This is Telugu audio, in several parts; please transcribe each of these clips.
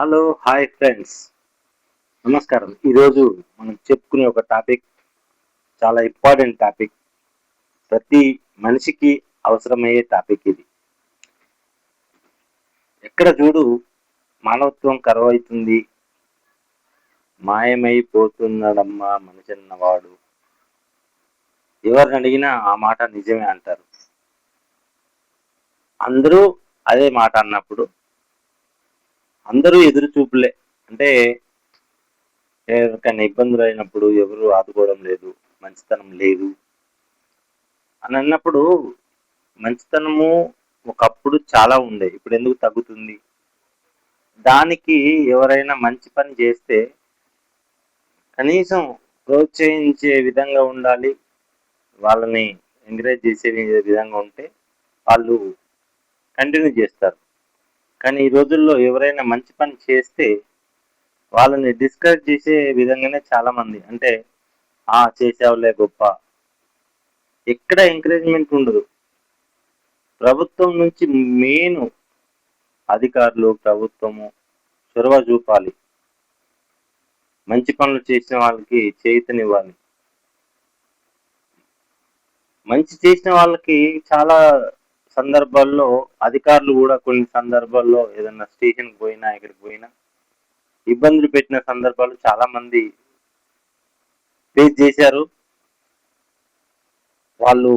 హలో హాయ్ ఫ్రెండ్స్ నమస్కారం. ఈరోజు మనం చెప్పుకునే ఒక టాపిక్ చాలా ఇంపార్టెంట్ టాపిక్ ప్రతి మనిషికి అవసరమయ్యే టాపిక్ ఇది. ఎక్కడ చూడు మానవత్వం కరువైతుంది. మాయమైపోతున్నాడమ్మా మనిషి అన్నవాడు ఎవరిని అడిగినా ఆ మాట నిజమే అంటారు. అందరూ అదే మాట అన్నప్పుడు అందరూ ఎదురు చూపులే. అంటే ఎవరికైనా ఇబ్బందులు అయినప్పుడు ఎవరు ఆదుకోవడం లేదు మంచితనం లేదు అని అన్నప్పుడు మంచితనము ఒకప్పుడు చాలా ఉండే. ఇప్పుడు ఎందుకు తగ్గుతుంది? దానికి ఎవరైనా మంచి పని చేస్తే కనీసం ప్రోత్సహించే విధంగా ఉండాలి వాళ్ళని ఎంకరేజ్ చేసే విధంగా ఉంటే వాళ్ళు కంటిన్యూ చేస్తారు. కానీ ఈ రోజుల్లో ఎవరైనా మంచి పని చేస్తే వాళ్ళని డిస్కరేజ్ చేసే విధంగానే చాలా మంది అంటే ఆ చేసావులే గొప్ప. ఎక్కడ ఎంకరేజ్మెంట్ ఉండదు. ప్రభుత్వం నుంచి మెయిన్ అధికారులు ప్రభుత్వము చొరవ చూపాలి. మంచి పనులు చేసిన వాళ్ళకి చేతనివ్వాలి మంచి చేసిన వాళ్ళకి చాలా సందర్భాల్లో అధికారులు కూడా కొన్ని సందర్భాల్లో ఏదన్నా స్టేషన్కి పోయినా ఎక్కడికి పోయినా ఇబ్బందులు పెట్టిన సందర్భాలు చాలా మంది ఫేస్ చేశారు. వాళ్ళు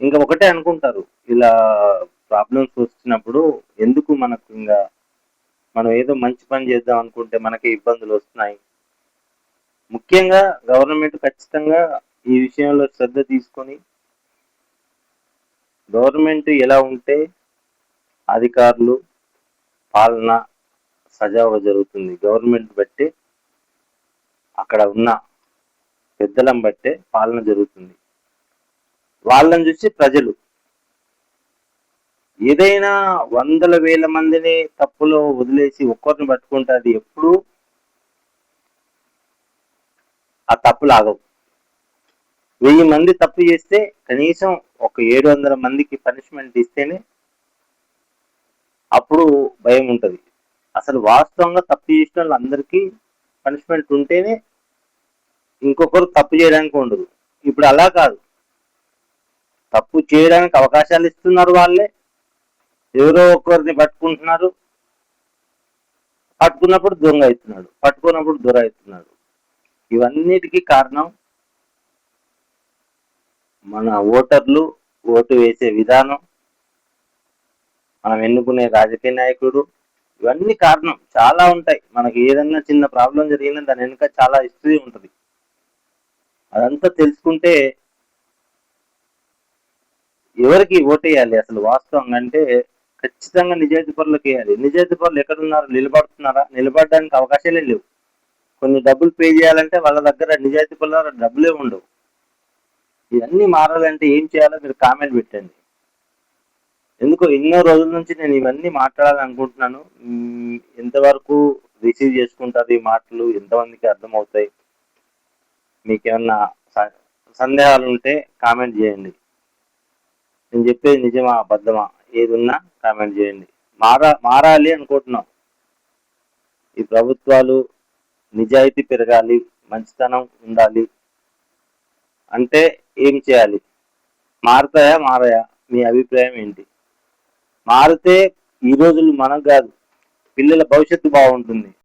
ఇంకా ఒకటే అనుకుంటారు. ఇలా ప్రాబ్లమ్స్ వచ్చినప్పుడు ఎందుకు మనకు ఇంకా మనం ఏదో మంచి పని చేద్దాం అనుకుంటే మనకి ఇబ్బందులు వస్తున్నాయి. ముఖ్యంగా గవర్నమెంట్ ఖచ్చితంగా ఈ విషయంలో శ్రద్ధ తీసుకొని గవర్నమెంట్ ఎలా ఉంటే అధికారులు పాలన సజావుగా జరుగుతుంది. గవర్నమెంట్ బట్టి అక్కడ ఉన్న పెద్దలను బట్టే పాలన జరుగుతుంది. వాళ్ళని చూసి ప్రజలు ఏదైనా వందల వేల మందిని తప్పులో వదిలేసి ఒక్కరిని పట్టుకుంటే అది ఎప్పుడు ఆ తప్పులు ఆగవు వెయ్యి మంది తప్పు చేస్తే కనీసం ఒక ఏడు వందల మందికి పనిష్మెంట్ ఇస్తేనే అప్పుడు భయం ఉంటుంది. అసలు వాస్తవంగా తప్పు చేసిన వాళ్ళందరికీ పనిష్మెంట్ ఉంటేనే ఇంకొకరు తప్పు చేయడానికి ఉండదు. ఇప్పుడు అలా కాదు. తప్పు చేయడానికి అవకాశాలు ఇస్తున్నారు వాళ్ళే. ఎవరో ఒకరిని పట్టుకుంటున్నారు. పట్టుకున్నప్పుడు దొంగ అవుతున్నాడు. పట్టుకున్నప్పుడు దొర అవుతున్నాడు. ఇవన్నిటికీ కారణం మన ఓటర్లు ఓటు వేసే విధానం మనం ఎన్నుకునే రాజకీయ నాయకుడు ఇవన్నీ కారణం. చాలా ఉంటాయి. మనకి ఏదన్నా చిన్న ప్రాబ్లం జరిగినా దాని వెనుక చాలా హిస్టరీ ఉంటుంది. అదంతా తెలుసుకుంటే ఎవరికి ఓటేయాలి అసలు వాస్తవం అంటే ఖచ్చితంగా నిజాయితీ పరులకు వేయాలి. నిజాయితీ పరులు ఎక్కడున్నారు? నిలబడుతున్నారా? నిలబడడానికి అవకాశాలే లేవు. కొన్ని డబ్బులు పే చేయాలంటే వాళ్ళ దగ్గర నిజాయితీ పరుల డబ్బులే ఉండవు. ఇవన్నీ మారాలంటే ఏం చేయాలో మీరు కామెంట్ పెట్టండి. ఎందుకో ఎన్నో రోజుల నుంచి నేను ఇవన్నీ మాట్లాడాలనుకుంటున్నాను. ఎంతవరకు రిసీవ్ చేసుకుంటారు ఈ మాటలు? ఎంతమందికి అర్థమవుతాయి? మీకేమన్నా సందేహాలు ఉంటే కామెంట్ చేయండి. నేను చెప్పేది నిజమా అబద్ధమా? ఏది ఉన్నా కామెంట్ చేయండి. మారా మారాలి అనుకుంటున్నాం. ఈ ప్రభుత్వాలు నిజాయితీ పెరగాలి మంచితనం ఉండాలి. అంటే ఏం చేయాలి? మారుతాయా మారాయా? మీ అభిప్రాయం ఏంటి? మారితే ఈ రోజులు మనకు కాదు పిల్లల భవిష్యత్తు బాగుంటుంది.